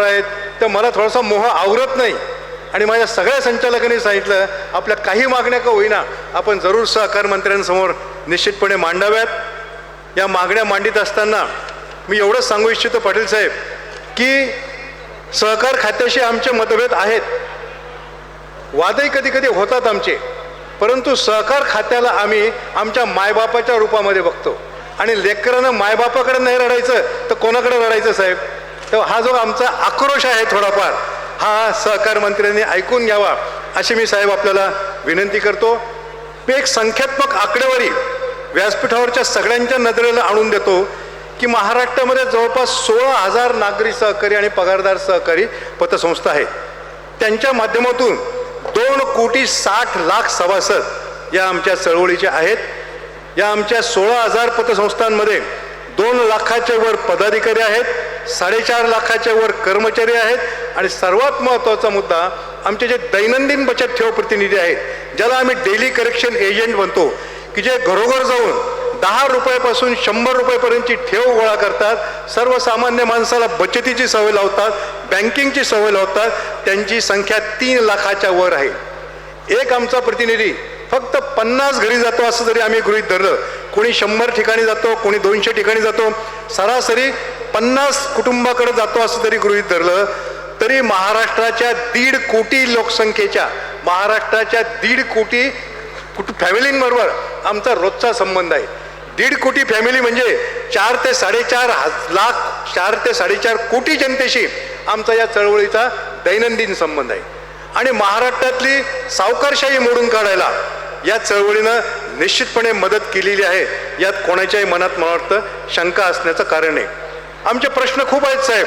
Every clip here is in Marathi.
आहेत तर मला थोडासा मोह आवरत नाही. आणि माझ्या सगळ्या संचालकांनी सांगितलं आपल्या काही मागण्या का होईना आपण जरूर सहकार मंत्र्यांसमोर निश्चितपणे मांडाव्यात. या मागण्या मांडित असताना मी एवढंच सांगू इच्छितो पाटील साहेब की सहकार खात्याशी आमचे मतभेद आहेत. वादही कधी कधी होतात आमचे परंतु सहकार खात्याला आम्ही आमच्या मायबापाच्या रूपामध्ये बघतो. आणि लेकरांना मायबापाकडे नाही रडायचं तर कोणाकडे रडायचं साहेब? तर हा जो आमचा आक्रोश आहे थोडाफार हा सहकार मंत्र्यांनी ऐकून घ्यावा अशी मी साहेब आपल्याला विनंती करतो. मी एक संख्यात्मक आकडेवारी व्यासपीठावरच्या सगळ्यांच्या नजरेला आणून देतो की महाराष्ट्रामध्ये जवळपास सोळा हजार नागरी सहकारी आणि पगारदार सहकारी पतसंस्था आहेत. त्यांच्या माध्यमातून दोन कोटी साठ लाख सभासद या आमच्या चळवळीचे आहेत. या आमच्या सोळा हजार पतसंस्थांमध्ये दोन लाखाच्या वर पदाधिकारी आहेत. साडेचार लाखाच्या वर कर्मचारी आहेत आणि सर्वात महत्त्वाचा मुद्दा आमचे जे दैनंदिन बचत ठेव प्रतिनिधी आहेत ज्याला आम्ही डेली करेक्शन एजंट म्हणतो की जे घरोघर जाऊन दहा रुपयापासून शंभर रुपयेपर्यंतची ठेव गोळा करतात सर्वसामान्य माणसाला बचतीची सवय लावतात बँकिंगची सवय लावतात त्यांची संख्या तीन लाखाच्या वर आहे. एक आमचा प्रतिनिधी फक्त पन्नास घरी जातो असं जरी आम्ही गृहीत धरलं कोणी शंभर ठिकाणी जातो कोणी दोनशे ठिकाणी जातो सरासरी पन्नास कुटुंबाकडे जातो असं जरी गृहीत धरलं तरी महाराष्ट्राच्या दीड कोटी लोकसंख्येच्या महाराष्ट्राच्या दीड कोटी कुट फॅमिलींबरोबर आमचा रोजचा संबंध आहे. दीड कोटी फॅमिली म्हणजे चार ते साडेचार लाख चार ते साडेचार कोटी जनतेशी आमचा या चळवळीचा दैनंदिन संबंध आहे. आणि महाराष्ट्रातली सावकारशाही मोडून काढायला या चळवळीनं निश्चितपणे मदत केलेली आहे. यात कोणाच्याही मनात मला वाटतं शंका असण्याचं कारण आहे. आमचे प्रश्न खूप आहेत साहेब.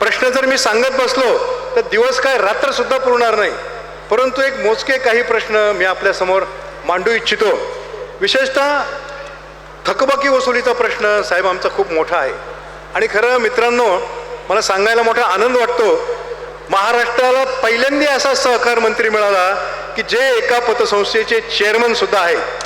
प्रश्न जर मी सांगत बसलो तर दिवस काय रात्रसुद्धा पुरणार नाही. परंतु एक मोजके काही प्रश्न मी आपल्यासमोर मांडू इच्छितो. विशेषतः थकबाकी वसुलीचा प्रश्न साहेब आमचा खूप मोठा आहे. आणि खरं मित्रांनो मला सांगायला मोठा आनंद वाटतो. महाराष्ट्राला पहिल्यांदा असा सहकार मंत्री मिळाला की जे एका पतसंस्थेचे चेअरमनसुद्धा आहेत.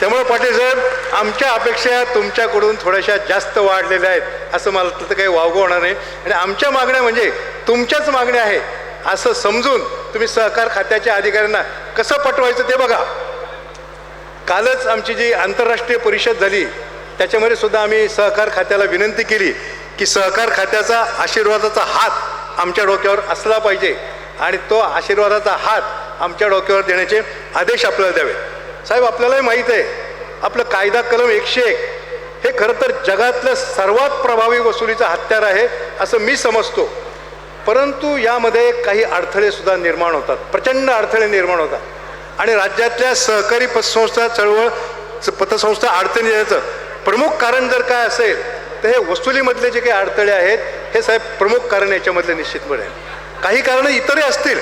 त्यामुळे पाटील साहेब आमच्या अपेक्षा तुमच्याकडून थोड्याशा जास्त वाढलेल्या आहेत असं मला तर काही वावगं होणार नाही. आणि आमच्या मागण्या म्हणजे तुमच्याच मागण्या आहे असं समजून तुम्ही सहकार खात्याच्या अधिकाऱ्यांना कसं पटवायचं ते बघा. कालच आमची जी आंतरराष्ट्रीय परिषद झाली त्याच्यामध्ये सुद्धा आम्ही सहकार खात्याला विनंती केली की सहकार खात्याचा आशीर्वादाचा हात आमच्या डोक्यावर असला पाहिजे. आणि तो आशीर्वादाचा हात आमच्या डोक्यावर देण्याचे आदेश आपल्याला द्यावे साहेब आपल्यालाही माहीत आहे आपलं कायदा कलम एकशे एक हे खरं तर जगातलं सर्वात प्रभावी वसुलीचं हत्यार आहे असं मी समजतो. परंतु यामध्ये काही अडथळेसुद्धा निर्माण होतात प्रचंड अडथळे निर्माण होतात. आणि राज्यातल्या सहकारी पतसंस्था चळवळ पतसंस्था अडचणी यायचं प्रमुख कारण जर काय असेल तर हे वसुलीमधले जे काही अडथळे आहेत हे साहेब प्रमुख कारण याच्यामधले निश्चितपणे. काही कारणं इतरही असतील.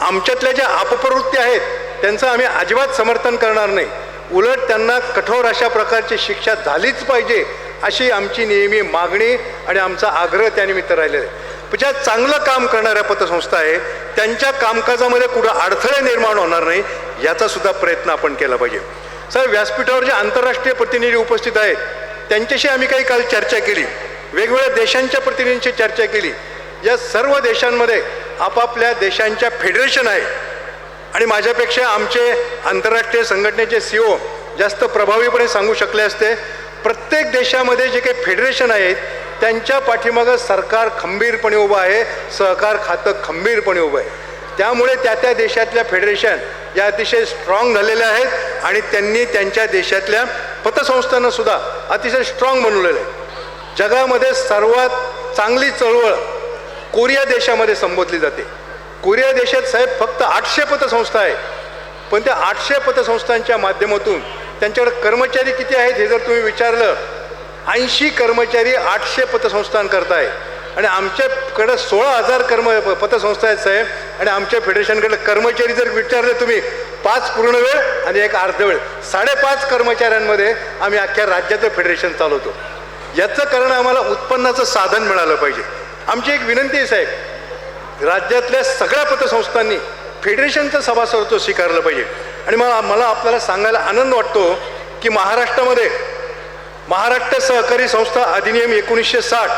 आमच्यातल्या ज्या अपप्रवृत्ती आहेत त्यांचं आम्ही अजिबात समर्थन करणार नाही. उलट त्यांना कठोर अशा प्रकारची शिक्षा झालीच पाहिजे अशी आमची नेहमी मागणी आणि आमचा आग्रह त्यानिमित्त राहिलेला आहे. म्हणजे ज्या चांगलं काम करणाऱ्या पतसंस्था आहे त्यांच्या कामकाजामध्ये कुठं अडथळे निर्माण होणार नाही याचा सुद्धा प्रयत्न आपण केला पाहिजे. साहेब व्यासपीठावर जे आंतरराष्ट्रीय प्रतिनिधी उपस्थित आहेत त्यांच्याशी आम्ही काही काल चर्चा केली. वेगवेगळ्या देशांच्या प्रतिनिधींशी चर्चा केली. या सर्व देशांमध्ये आपापल्या देशांच्या फेडरेशन आहे. आणि माझ्यापेक्षा आमचे आंतरराष्ट्रीय संघटनेचे सी ओ जास्त प्रभावीपणे सांगू शकले असते प्रत्येक देशामध्ये जे काही फेडरेशन आहेत त्यांच्या पाठीमागं सरकार खंबीरपणे उभं आहे सहकार खातं खंबीरपणे उभं आहे. त्यामुळे त्या त्या देशातल्या फेडरेशन या अतिशय स्ट्रॉंग झालेल्या आहेत आणि त्यांनी त्यांच्या देशातल्या पतसंस्थांना सुद्धा अतिशय स्ट्रॉंग बनवलेलं आहे. जगामध्ये सर्वात चांगली चळवळ कोरिया देशामध्ये संबोधली जाते. कोरिया देशात साहेब फक्त आठशे पतसंस्था आहे. पण त्या आठशे पतसंस्थांच्या माध्यमातून त्यांच्याकडे कर्मचारी किती आहेत हे जर तुम्ही विचारलं ऐंशी कर्मचारी आठशे पतसंस्थांकरता आहे आणि आमच्याकडं सोळा हजार कर्म पतसंस्था आहेत साहेब आणि आमच्या फेडरेशनकडे कर्मचारी जर विचारले तुम्ही पाच पूर्ण वेळ आणि एक अर्ध वेळ. साडेपाच कर्मचाऱ्यांमध्ये आम्ही अख्ख्या राज्याचं फेडरेशन चालवतो. याचं कारण आम्हाला उत्पन्नाचं साधन मिळालं पाहिजे. आमची एक विनंती आहे साहेब राज्यातल्या सगळ्या पतसंस्थांनी फेडरेशनचं सभासदत्व स्वीकारलं पाहिजे. आणि मला मला आपल्याला सांगायला आनंद वाटतो की महाराष्ट्रामध्ये महाराष्ट्र सहकारी संस्था अधिनियम एकोणीसशे साठ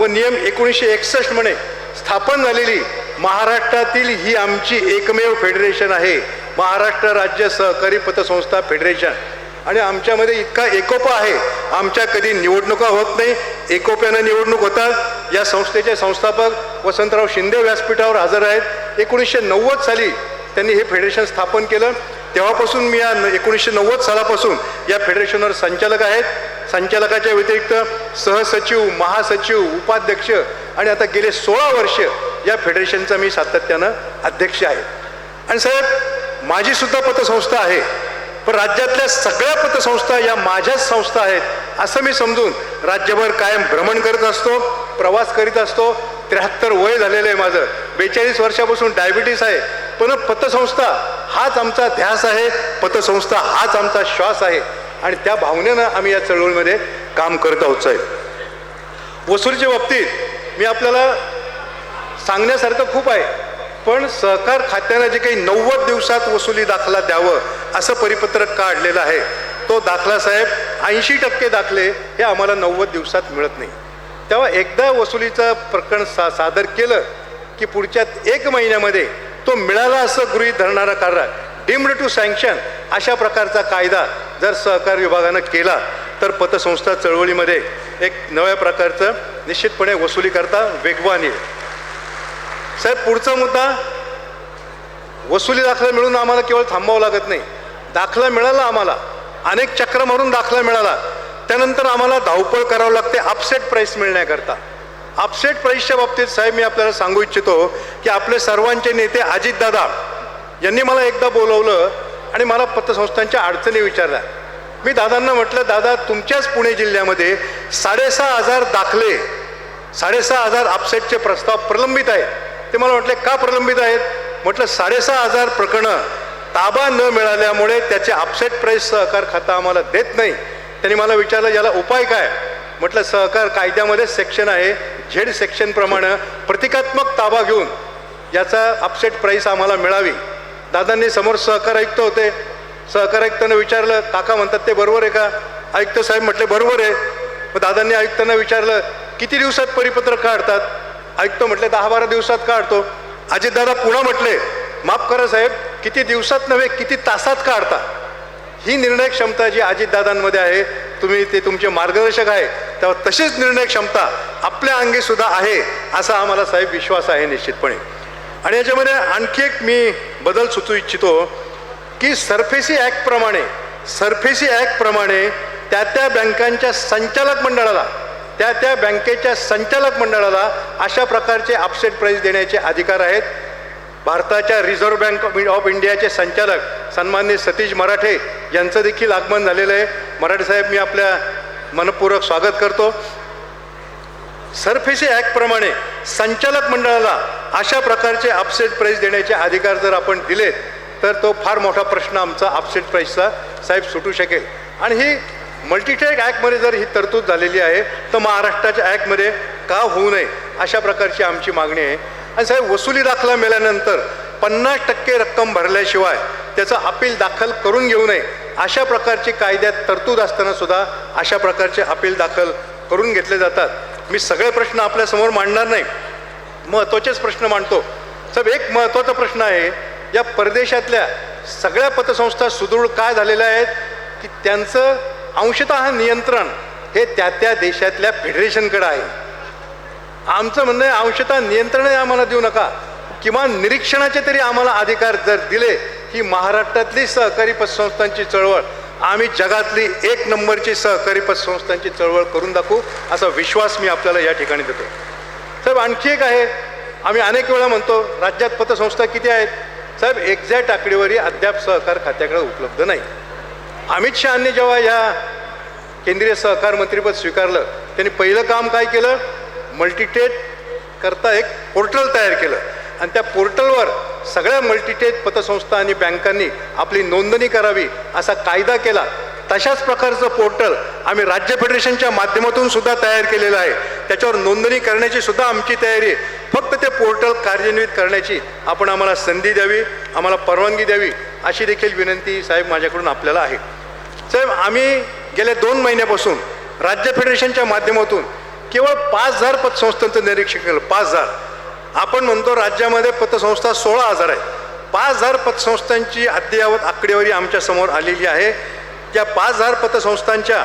व नियम एकोणीसशे एकसष्ट म्हणे स्थापन झालेली महाराष्ट्रातील ही आमची एकमेव फेडरेशन आहे. महाराष्ट्र राज्य सहकारी पतसंस्था फेडरेशन. आणि आमच्यामध्ये इतका एकोपा आहे. आमच्या कधी निवडणुका होत नाही. एकोप्यानं निवडणूक होतात. या संस्थेचे संस्थापक वसंतराव शिंदे व्यासपीठावर हजर आहेत. एकोणीसशे नव्वद साली त्यांनी हे फेडरेशन स्थापन केलं. तेव्हापासून मी या एकोणीसशे नव्वद सालापासून या फेडरेशनवर संचालक आहेत. संचालकाच्या व्यतिरिक्त सहसचिव महासचिव उपाध्यक्ष आणि आता गेले सोळा वर्ष या फेडरेशनचा मी सातत्यानं अध्यक्ष आहे. आणि साहेब माझी सुद्धा पतसंस्था आहे पण राज्यातल्या सगळ्या पतसंस्था या माझ्याच संस्था आहेत असं मी समजून राज्यभर कायम भ्रमण करत असतो. प्रवास करीत असतो त्र्याहत्तर वय झालेलं आहे माझं. बेचाळीस वर्षापासून डायबिटीस आहे. पण पतसंस्था हाच आमचा ध्यास आहे. पतसंस्था हाच आमचा श्वास आहे. आणि त्या भावनेनं आम्ही या चळवळीमध्ये काम करत आहोत साहेब. वसुलीच्या बाबतीत मी आपल्याला सांगण्यासारखं खूप आहे. पण सहकार खात्यानं जे काही नव्वद दिवसात वसुली दाखला द्यावं असं परिपत्रक काढलेलं आहे तो दाखला साहेब ऐंशी टक्के दाखले हे आम्हाला नव्वद दिवसात मिळत नाही. तेव्हा एकदा वसुलीचं प्रकरण सा सादर केलं की पुढच्या एक महिन्यामध्ये तो मिळाला असं गृहीत धरणारा कायदा डिम्ड टू सँक्शन अशा प्रकारचा कायदा जर सहकार विभागानं केला तर पतसंस्था चळवळीमध्ये एक नव्या प्रकारचं निश्चितपणे वसुली करता वेगवान येईल. साहेब पुढचा मुद्दा वसुली दाखला मिळून आम्हाला केवळ थांबावं लागत नाही. दाखला मिळाला आम्हाला. अनेक चक्र मारून दाखला मिळाला. त्यानंतर आम्हाला धावपळ करावं लागते अपसेट प्राईस मिळण्याकरता. अपसेट प्राईसच्या बाबतीत साहेब मी आपल्याला सांगू इच्छितो की आपले सर्वांचे नेते अजितदादा यांनी मला एकदा बोलवलं आणि मला पतसंस्थांच्या अडचणी विचारल्या. मी दादांना म्हटलं दादा तुमच्याच पुणे जिल्ह्यामध्ये साडेसहा हजार दाखले साडेसहा हजार अपसेटचे प्रस्ताव प्रलंबित आहेत. ते मला म्हटले का प्रलंबित आहेत? म्हटलं साडेसहा हजार प्रकरणं ताबा न मिळाल्यामुळे त्याचे अपसेट प्राईस सहकार खाता आम्हाला देत नाही. त्यांनी मला विचारलं याला उपाय काय? म्हटलं सहकार कायद्यामध्ये सेक्शन आहे झेड सेक्शनप्रमाणे प्रतिकात्मक ताबा घेऊन याचा अपसेट प्राईस आम्हाला मिळावी. दादांनी समोर सहकार आयुक्त होते. सहकार आयुक्तांना विचारलं काका म्हणतात ते बरोबर आहे का? आयुक्त साहेब म्हटले बरोबर आहे. मग दादांनी आयुक्तांना विचारलं किती दिवसात परिपत्रक काढतात? आयुक्त म्हटले दहा बारा दिवसात काढतो. अजितदादा पुन्हा म्हटले माफ करा साहेब किती दिवसात नव्हे किती तासात काढता? ही निर्णय क्षमता जी अजितदादांमध्ये आहे तुम्ही ते तुमचे मार्गदर्शक आहे तेव्हा तशीच निर्णय क्षमता आपल्या अंगी सुद्धा आहे असा आम्हाला साहेब विश्वास आहे निश्चितपणे. आणि याच्यामध्ये आणखी एक मी बदल सुचू इच्छितो की सरफेसी ॲक्टप्रमाणे सरफेसी ॲक्टप्रमाणे त्या त्या बँकांच्या संचालक मंडळाला त्या त्या बँकेच्या संचालक मंडळाला अशा प्रकारचे अपसेट प्राईज देण्याचे अधिकार आहेत. भारताच्या रिझर्व्ह बँक ऑफ इंडियाचे संचालक सन्मान्य सतीश मराठे यांचं देखील आगमन झालेलं आहे. मराठे साहेब मी आपल्या मनपूर्वक स्वागत करतो. सरफेसी ॲक्टप्रमाणे संचालक मंडळाला अशा प्रकारचे अपसेट प्राईज देण्याचे अधिकार जर आपण दिले तर तो फार मोठा प्रश्न आमचा अपसेट प्राईजचा साहेब सुटू शकेल. आणि ही मल्टीटेक ॲक्टमध्ये जर ही तरतूद झालेली आहे तर महाराष्ट्राच्या ॲक्टमध्ये का होऊ नये अशा प्रकारची आमची मागणी आहे. आणि साहेब वसुली दाखला मिळाल्यानंतर पन्नास टक्के रक्कम भरल्याशिवाय त्याचं अपील दाखल करून घेऊ नये. अशा प्रकारची कायद्यात तरतूद असताना सुद्धा अशा प्रकारचे अपील दाखल करून घेतले जातात. मी सगळे प्रश्न आपल्यासमोर मांडणार नाही. महत्त्वाचेच प्रश्न मांडतो. सब एक महत्त्वाचा प्रश्न आहे या परदेशातल्या सगळ्या पतसंस्था सुदृढ काय झालेल्या आहेत की त्यांचं अंशतः नियंत्रण हे त्या त्या देशातल्या फेडरेशनकडे आहे. आमचं म्हणणं आहे अंशतः नियंत्रणही आम्हाला देऊ नका. किमान निरीक्षणाचे तरी आम्हाला अधिकार जर दिले ही महाराष्ट्रातली सहकारी पतसंस्थांची चळवळ. आम्ही जगातली एक नंबरची सहकारी पतसंस्थांची चळवळ करून दाखवू असा विश्वास मी आपल्याला या ठिकाणी देतो. साहेब आणखी एक आहे. आम्ही अनेक वेळा म्हणतो राज्यात पतसंस्था किती आहेत? साहेब एक्झॅक्ट आकडेवारी अद्याप सहकार खात्याकडे उपलब्ध नाही. अमित शहानी जेव्हा या केंद्रीय सहकार मंत्रीपद स्वीकारलं त्यांनी पहिलं काम काय केलं? मल्टीटेट करता एक पोर्टल तयार केलं. आणि त्या पोर्टलवर सगळ्या मल्टीटेट पतसंस्था आणि बँकांनी आपली नोंदणी करावी असा कायदा केला. तशाच प्रकारचं पोर्टल आम्ही राज्य फेडरेशनच्या माध्यमातून सुद्धा तयार केलेलं आहे. त्याच्यावर नोंदणी करण्याची सुद्धा आमची तयारी आहे. फक्त ते पोर्टल कार्यान्वित करण्याची आपण आम्हाला संधी द्यावी आम्हाला परवानगी द्यावी अशी देखील विनंती साहेब माझ्याकडून आपल्याला आहे. साहेब आम्ही गेल्या दोन महिन्यापासून राज्य फेडरेशनच्या माध्यमातून केवळ पाच हजार पतसंस्थांचं निरीक्षण केलं. पाच हजार. आपण म्हणतो राज्यामध्ये पतसंस्था सोळा हजार आहे. पाच हजार पतसंस्थांची अद्ययावत आकडेवारी आमच्यासमोर आलेली आहे. त्या पाच हजार पतसंस्थांच्या